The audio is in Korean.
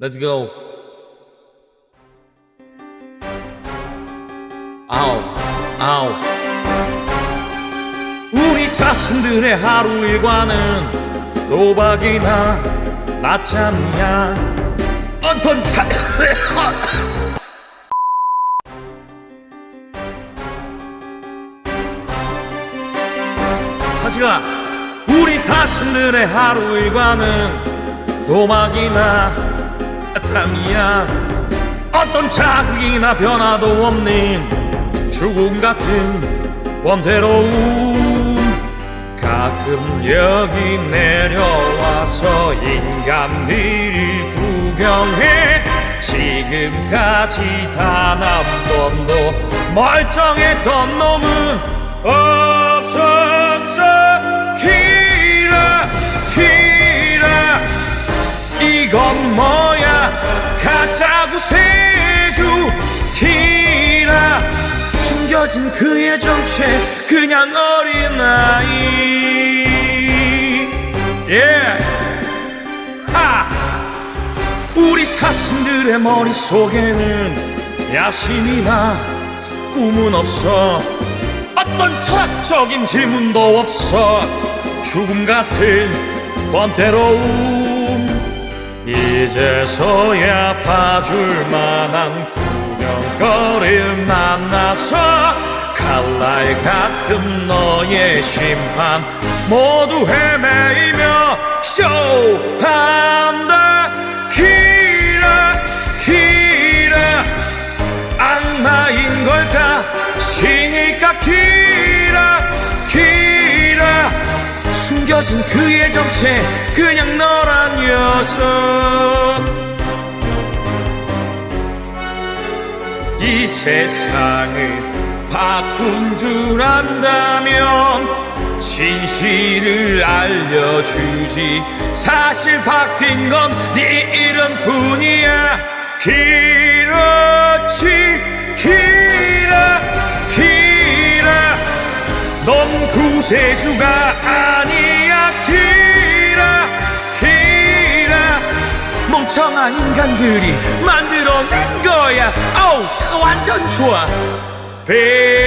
Let's go. 아홉, 아홉. 우리 사신들의 하루 일과는 도박이나 낮잠이야. 어떤 차. 다시 가. 우리 사신들의 하루 일과는 도박이나 참이야. 어떤 자극이나 변화도 없는 죽음 같은 원태로움. 가끔 여기 내려와서 인간들이 구경해 지금까지 단 한 번도 멀쩡했던 놈은 없었어 세주 키라 숨겨진 그의 정체 그냥 어린아이 yeah. 하! 우리 사신들의 머릿속에는 야심이나 꿈은 없어 어떤 철학적인 질문도 없어 죽음 같은 권태로움 이제서야 봐줄 만한 구경거리를 만나서 칼날 같은 너의 심판 모두 헤매이며 쇼한다. 키라 키라 악마인 걸까? 키라 키라 숨겨진 그의 정체 그냥 너란 녀석 이 세상을 바꾼 줄 안다면 진실을 알려주지. 사실 바뀐 건 네 이름뿐이야. 그렇지 키라 키라 넌 구세주가 멍청한 인간들이 만들어낸 거야. 사과 완전 좋아. 배